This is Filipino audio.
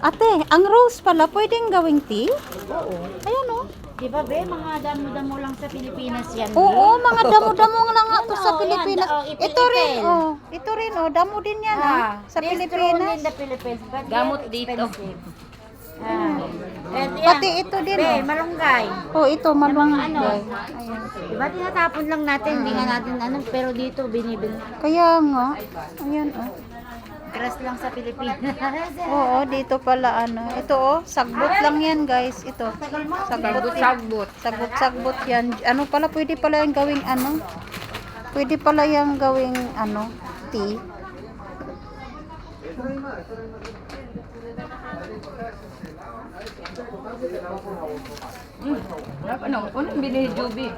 Ate, ang rose pala, pwedeng gawing tea? Oo. Ayan o. Di ba, be, mga damo-damo lang sa Pilipinas yan. be. Oo, mga damo-damo na nga to Yan, sa oh, Pilipinas. yan, oh. Ito rin, oh. Ito rin, oh. Damo din yan, ah. Ah, Sa this grown Pilipinas. in the Philippines, but Gamot dito. expensive. Ah. And yan, Pati ito din, be, oh. malunggay. Oh, ito, malunggay. ano. Ayan. Di ba, tinatapon lang natin, hindi nga natin ano, pero dito, binibili. Kaya nga. Ayan, oh. Grass lang sa Pilipinas. Oo, dito pala, ano. Ito, oh. Sagbot lang yan, guys. Ito. Sagbot. Sagbot. Sagbot-sagbot yan. Ano pala, pwede pala yung gawing ano? Pwede pala yung gawing ano, tea. Hmm. Ano? Unang binili Juby.